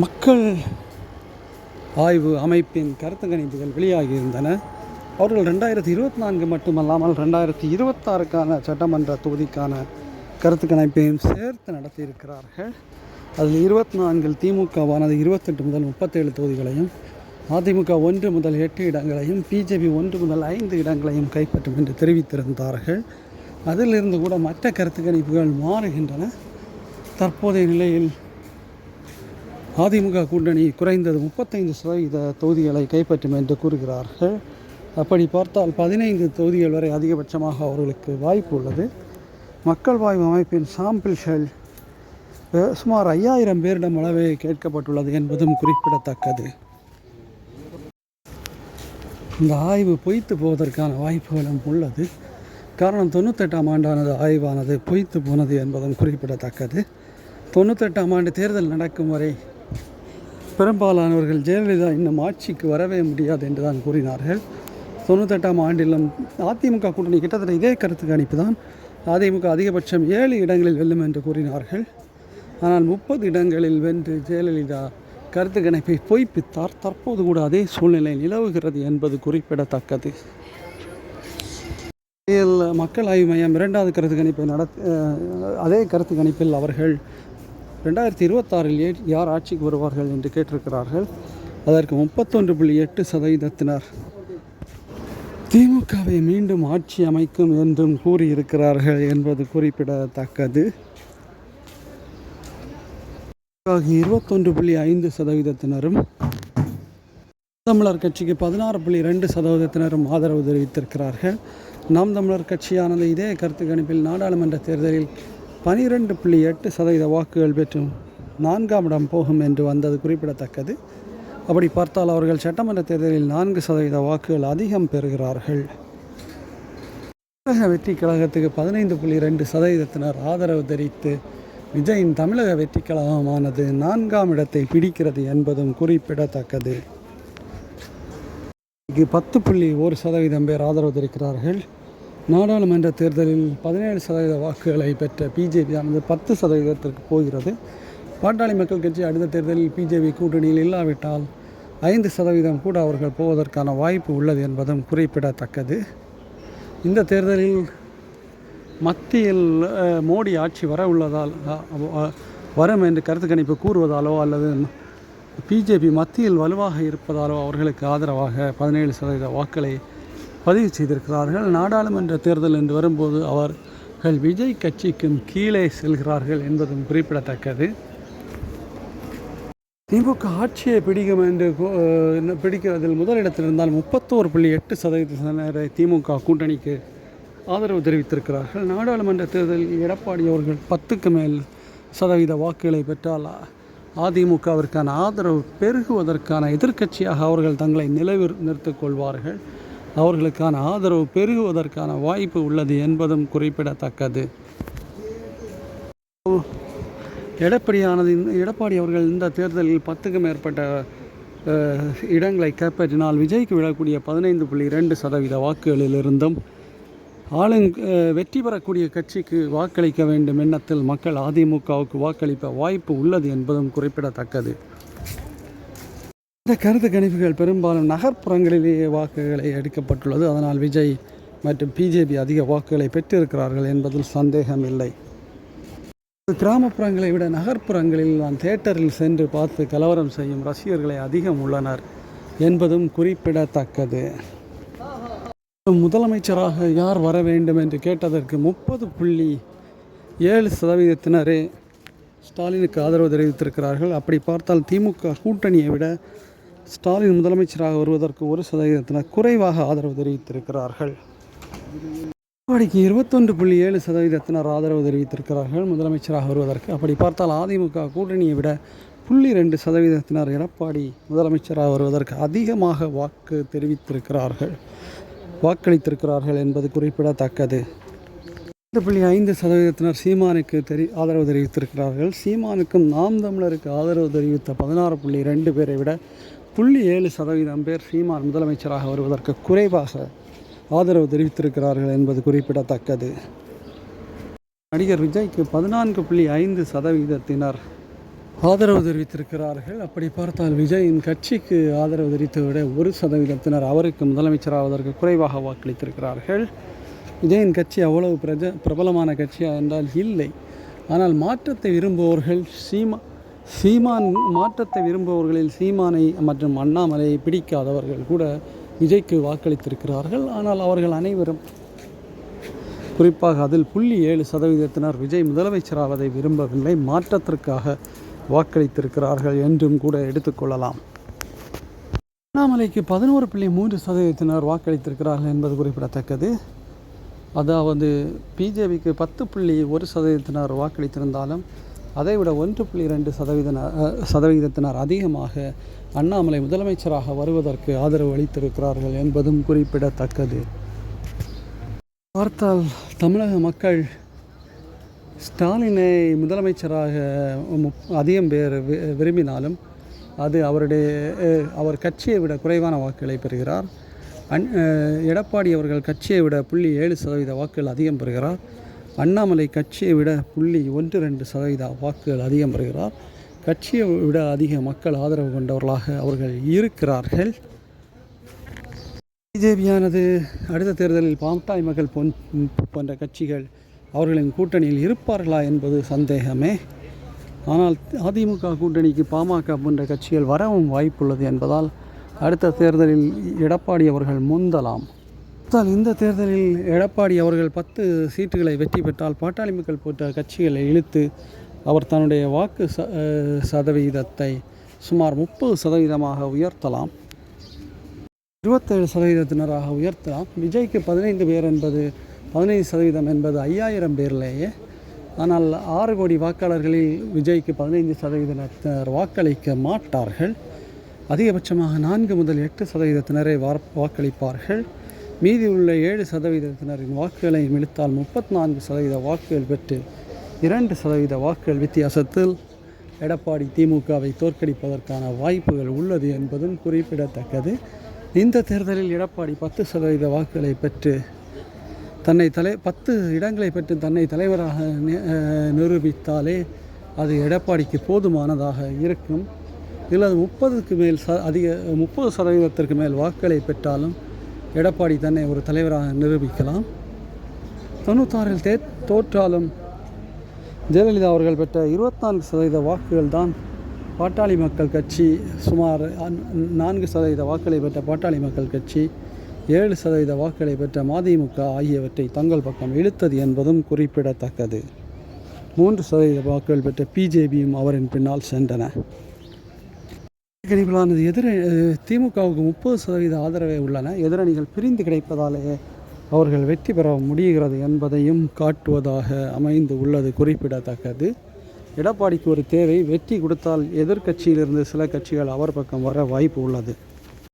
மக்கள் ஆய்வு அமைப்பின் கருத்து கணிப்புகள் வெளியாகியிருந்தன. அவர்கள் ரெண்டாயிரத்தி இருபத்தி நான்கு மட்டுமல்லாமல் ரெண்டாயிரத்தி இருபத்தாறுக்கான சட்டமன்ற தொகுதிக்கான கருத்து கணிப்பையும் சேர்த்து நடத்தியிருக்கிறார்கள். அதில் இருபத்தி நான்கில் திமுகவானது இருபத்தெட்டு முதல் முப்பத்தேழு தொகுதிகளையும் அதிமுக ஒன்று முதல் எட்டு இடங்களையும் பிஜேபி ஒன்று முதல் ஐந்து இடங்களையும் கைப்பற்றும் என்று தெரிவித்திருந்தார்கள். அதிலிருந்து கூட மற்ற கருத்து கணிப்புகள் மாறுகின்றன. தற்போதைய நிலையில் அதிமுக கூட்டணி குறைந்தது முப்பத்தைந்து சதவீத தொகுதிகளை கைப்பற்றும் என்று கூறுகிறார்கள். அப்படி பார்த்தால் பதினைந்து தொகுதிகள் வரை அதிகபட்சமாக அவர்களுக்கு வாய்ப்பு உள்ளது. மக்கள் வாய்வு அமைப்பின் சாம்பிள்கள் அஹ், சுமார் ஐயாயிரம் பேரிடம் அளவே கேட்கப்பட்டுள்ளது என்பதும் குறிப்பிடத்தக்கது. இந்த ஆய்வு பொய்த்து போவதற்கான வாய்ப்புகளும் உள்ளது. காரணம் தொண்ணூத்தெட்டாம் ஆண்டானது ஆய்வானது பொய்த்து போனது என்பதும் குறிப்பிடத்தக்கது. தொண்ணூத்தெட்டாம் ஆண்டு தேர்தல் நடக்கும் வரை பெரும்பாலானவர்கள் ஜெயலலிதா இன்னும் ஆட்சிக்கு வரவே முடியாது என்று தான் கூறினார்கள். தொண்ணூத்தெட்டாம் ஆண்டிலும் அதிமுக கூட்டணி கிட்டத்தட்ட இதே கருத்து கணிப்பு தான் அதிமுக அதிகபட்சம் ஏழு இடங்களில் வெல்லும் என்று கூறினார்கள். ஆனால் முப்பது இடங்களில் வென்று ஜெயலலிதா கருத்து கணிப்பை பொய்ப்பித்தார். தற்போது கூட அதே சூழ்நிலை நிலவுகிறது என்பது குறிப்பிடத்தக்கது. மக்கள் ஆய்வு மையம் இரண்டாவது கருத்து கணிப்பை நடத்தி அதே கருத்து கணிப்பில் அவர்கள் ரெண்டாயிரத்தி இருபத்தாறில் யார் ஆட்சிக்கு வருவார்கள் என்று கேட்டிருக்கிறார்கள்? அதற்கு முப்பத்தொன்று புள்ளி எட்டு சதவீதத்தினர். திமுகவை மீண்டும் ஆட்சி அமைக்கும் என்றும் கூறியிருக்கிறார்கள் என்பது குறிப்பிடத்தக்கது. இருபத்தொன்று புள்ளி ஐந்து சதவீதத்தினரும் தமிழர் கட்சிக்கு பதினாறு புள்ளி ரெண்டு சதவீதத்தினரும் ஆதரவு தெரிவித்திருக்கிறார்கள். நாம் தமிழர் கட்சியானது இதே கருத்து கணிப்பில் நாடாளுமன்ற தேர்தலில் பனிரெண்டு புள்ளி எட்டு சதவீத வாக்குகள் பெற்றும் நான்காம் இடம் போகும் என்று வந்தது குறிப்பிடத்தக்கது. அப்படி பார்த்தால் அவர்கள் சட்டமன்ற தேர்தலில் நான்கு சதவீத வாக்குகள் அதிகம் பெறுகிறார்கள். தமிழக வெற்றி கழகத்துக்கு பதினைந்து புள்ளி ரெண்டு சதவீதத்தினர் ஆதரவு தெரிவித்து விஜயின் தமிழக வெற்றி கழகமானது நான்காம் இடத்தை பிடிக்கிறது என்பதும் குறிப்பிடத்தக்கது. பத்து புள்ளி ஒரு சதவீதம் பேர் ஆதரவு தெரிவிக்கிறார்கள். நாடாளுமன்ற தேர்தலில் பதினேழு சதவீத வாக்குகளை பெற்ற பிஜேபி ஆனது பத்து சதவீதத்திற்கு போகிறது. பாட்டாளி மக்கள் கட்சி அடுத்த தேர்தலில் பிஜேபி கூட்டணியில் இல்லாவிட்டால் ஐந்து சதவீதம் கூட அவர்கள் போவதற்கான வாய்ப்பு உள்ளது என்பதும் குறிப்பிடத்தக்கது. இந்த தேர்தலில் மத்தியில் மோடி ஆட்சி வர உள்ளதால் வரும் என்று கருத்து கணிப்பு கூறுவதாலோ அல்லது பிஜேபி மத்தியில் வலுவாக இருப்பதாலோ அவர்களுக்கு ஆதரவாக பதினேழு சதவீத வாக்களை பதிவு செய்திருக்கிறார்கள். நாடாளுமன்ற தேர்தல் என்று வரும்போது அவர்கள் விஜய் கட்சிக்கும் கீழே செல்கிறார்கள் என்பதும் குறிப்பிடத்தக்கது. திமுக ஆட்சியை பிடிக்கும் என்று பிடிக்கிறதில் முதலிடத்தில் இருந்தால் முப்பத்தோரு புள்ளி எட்டு சதவீதத்தினரை திமுக கூட்டணிக்கு ஆதரவு தெரிவித்திருக்கிறார்கள். நாடாளுமன்ற தேர்தலில் எடப்பாடி அவர்கள் பத்துக்கு மேல் சதவீத வாக்குகளை பெற்றால் அதிமுகவிற்கான ஆதரவு பெருகுவதற்கான எதிர்க்கட்சியாக அவர்கள் தங்களை நிலைவு நிறுத்திக் கொள்வார்கள். அவர்களுக்கான ஆதரவு பெருகுவதற்கான வாய்ப்பு உள்ளது என்பதும் குறிப்பிடத்தக்கது. எடப்பாடியானது இந்த- எடப்பாடி அவர்கள் இந்த தேர்தலில் பத்துக்கும் மேற்பட்ட இடங்களை கைப்பற்றினால் விஜய்க்கு விழக்கூடிய பதினைந்து புள்ளி ரெண்டு சதவீத வாக்குகளிலிருந்தும் ஆளுங் வெற்றி பெறக்கூடிய கட்சிக்கு வாக்களிக்க வேண்டும் எண்ணத்தில் மக்கள் அதிமுகவுக்கு வாக்களிப்ப வாய்ப்பு உள்ளது என்பதும் குறிப்பிடத்தக்கது. இந்த கருத்து கணிப்புகள் பெரும்பாலும் நகர்ப்புறங்களிலேயே வாக்குகளை எடுக்கப்பட்டுள்ளது. அதனால் விஜய் மற்றும் பிஜேபி அதிக வாக்குகளை பெற்றிருக்கிறார்கள் என்பதில் சந்தேகம் இல்லை கிராமப்புறங்களை விட நகர்ப்புறங்களில் நான் தேட்டரில் சென்று பார்த்து கலவரம் செய்யும் ரசிகர்களை அதிகம் உள்ளனர் என்பதும் குறிப்பிடத்தக்கது. முதலமைச்சராக யார் வர வேண்டும் என்று கேட்டதற்கு முப்பது புள்ளி ஏழு சதவீதத்தினரே ஸ்டாலினுக்கு ஆதரவு தெரிவித்திருக்கிறார்கள். அப்படி பார்த்தால் திமுக கூட்டணியை விட ஸ்டாலின் முதலமைச்சராக வருவதற்கு ஒரு சதவீதத்தினர் குறைவாக ஆதரவு தெரிவித்திருக்கிறார்கள். எடப்பாடிக்கு இருபத்தொன்று புள்ளி ஏழு சதவீதத்தினர் ஆதரவு தெரிவித்திருக்கிறார்கள். முதலமைச்சராக வருவதற்கு அப்படி பார்த்தால் அதிமுக கூட்டணியை விட புள்ளி ரெண்டு சதவீதத்தினர் எடப்பாடி முதலமைச்சராக வருவதற்கு அதிகமாக வாக்கு தெரிவித்திருக்கிறார்கள். வாக்களித்திருக்கிறார்கள் என்பது குறிப்பிடத்தக்கது. ஐந்து புள்ளி ஐந்து சதவீதத்தினர் சீமானுக்கு தெரி ஆதரவு தெரிவித்திருக்கிறார்கள். சீமானுக்கும் நாம் தமிழருக்கு ஆதரவு தெரிவித்த பதினாறு புள்ளி ரெண்டு பேரை விட புள்ளி ஏழு சதவீதம் பேர் சீமான் முதலமைச்சராக வருவதற்கு குறைவாக ஆதரவு தெரிவித்திருக்கிறார்கள் என்பது குறிப்பிடத்தக்கது. நடிகர் விஜய்க்கு பதினான்கு புள்ளி ஐந்து சதவீதத்தினர் ஆதரவு தெரிவித்திருக்கிறார்கள். அப்படி பார்த்தால் விஜயின் கட்சிக்கு ஆதரவு தெரிவித்ததை விட ஒரு சதவீதத்தினர் அவருக்கு முதலமைச்சராவதற்கு குறைவாக வாக்களித்திருக்கிறார்கள். விஜயின் கட்சி அவ்வளவு பிரஜ பிரபலமான கட்சியா என்றால் இல்லை. ஆனால் மாற்றத்தை விரும்புவோர்கள் சீமா சீமான் மாற்றத்தை விரும்புபவர்களில் சீமானை மற்றும் அண்ணாமலையை பிடிக்காதவர்கள் கூட விஜய்க்கு வாக்களித்திருக்கிறார்கள். ஆனால் அவர்கள் அனைவரும் குறிப்பாக அதில் புள்ளி ஏழு சதவீதத்தினர் விஜய் முதலமைச்சராவதை விரும்பவில்லை. மாற்றத்திற்காக வாக்களித்திருக்கிறார்கள் என்றும் கூட எடுத்துக்கொள்ளலாம் அண்ணாமலைக்கு பதினோரு புள்ளி மூன்று சதவீதத்தினர் வாக்களித்திருக்கிறார்கள் என்பது குறிப்பிடத்தக்கது. அதாவது பிஜேபிக்கு பத்து புள்ளி ஒரு சதவீதத்தினர் வாக்களித்திருந்தாலும் அதை விட ஒன்று புள்ளி ரெண்டு சதவீதனர் சதவீதத்தினர் அதிகமாக அண்ணாமலை முதலமைச்சராக வருவதற்கு ஆதரவு அளித்திருக்கிறார்கள் என்பதும் குறிப்பிடத்தக்கது. பார்த்தால் தமிழக மக்கள் ஸ்டாலினை முதலமைச்சராக முப்- அதிகம் பேர் விரும்பினாலும் அது அவருடைய அவர் கட்சியை விட குறைவான வாக்குகளை பெறுகிறார். அன் எடப்பாடி அவர்கள் கட்சியை விட புள்ளி ஏழு சதவீத வாக்குகள் அதிகம் பெறுகிறார். அண்ணாமலை கட்சியை விட புள்ளி ஒன்று ரெண்டு சதவீத வாக்குகள் அதிகம் பெறுகிறார். கட்சியை விட அதிக மக்கள் ஆதரவு கொண்டவர்களாக அவர்கள் இருக்கிறார்கள். பிஜேபியானது அடுத்த தேர்தலில் பாம்தாய் மகள் பொன் போன்ற கட்சிகள் அவர்களின் கூட்டணியில் இருப்பார்களா என்பது சந்தேகமே. ஆனால் அதிமுக கூட்டணிக்கு பாமக போன்ற கட்சிகள் வரவும் வாய்ப்புள்ளது என்பதால் அடுத்த தேர்தலில் எடப்பாடி அவர்கள் முந்தலாம். பார்த்தால் இந்த தேர்தலில் எடப்பாடி அவர்கள் பத்து சீட்டுகளை வெற்றி பெற்றால் பாட்டாளி மக்கள் போட்ட கட்சிகளை இழுத்து அவர் தன்னுடைய வாக்கு ச சதவீதத்தை சுமார் முப்பது சதவீதமாக உயர்த்தலாம். இருபத்தேழு சதவீதத்தினராக உயர்த்தலாம். விஜய்க்கு பதினைந்து பேர் என்பது பதினைந்து சதவீதம் என்பது ஐயாயிரம் பேர்லேயே. ஆனால் ஆறு கோடி வாக்காளர்களில் விஜய்க்கு பதினைந்து சதவீதத்தினர் வாக்களிக்க மாட்டார்கள். அதிகபட்சமாக நான்கு முதல் எட்டு சதவீதத்தினரை வாக்களிப்பார்கள். மீதி உள்ள ஏழு சதவீதத்தினரின் வாக்குகளை இழுத்தால் முப்பத்தி நான்கு சதவீத வாக்குகள் பெற்று இரண்டு சதவீத வாக்குகள் வித்தியாசத்தில் எடப்பாடி திமுகவை தோற்கடிப்பதற்கான வாய்ப்புகள் உள்ளது என்பதும் குறிப்பிடத்தக்கது. இந்த தேர்தலில் எடப்பாடி பத்து சதவீத வாக்குகளை பெற்று தன்னை தலை பத்து இடங்களை பெற்று தன்னை தலைவராக நிரூபித்தாலே அது எடப்பாடிக்கு போதுமானதாக இருக்கும். இல்லை அது முப்பதுக்கு மேல் ச அதிக முப்பது சதவீதத்திற்கு மேல் வாக்குகளை பெற்றாலும் எடப்பாடி தன்னை ஒரு தலைவராக நிரூபிக்கலாம். தொண்ணூத்தாறில் தே தோற்றாலும் ஜெயலலிதா அவர்கள் பெற்ற இருபத்தான்கு சதவீத வாக்குகள் தான் பாட்டாளி மக்கள் கட்சி சுமார் நான்கு சதவீத வாக்குகளை பெற்ற பாட்டாளி மக்கள் கட்சி ஏழு சதவீத வாக்குகளை பெற்ற மதிமுக ஆகியவற்றை தங்கள் பக்கம் இழுத்தது என்பதும் குறிப்பிடத்தக்கது. மூன்று சதவீத வாக்குகள் பெற்ற பிஜேபியும் அவரின் பின்னால் சென்றன. கிடைப்பிலானது எதிர திமுகவுக்கு முப்பது சதவீத ஆதரவே உள்ளன. எதிரணிகள் பிரிந்து கிடைப்பதாலேயே அவர்கள் வெற்றி பெற முடிகிறது என்பதையும் காட்டுவதாக அமைந்து உள்ளது குறிப்பிடத்தக்கது. எடப்பாடிக்கு ஒரு தேவை வெற்றி கொடுத்தால் எதிர்க்கட்சியிலிருந்து சில கட்சிகள் அவர் பக்கம் வர வாய்ப்பு உள்ளது.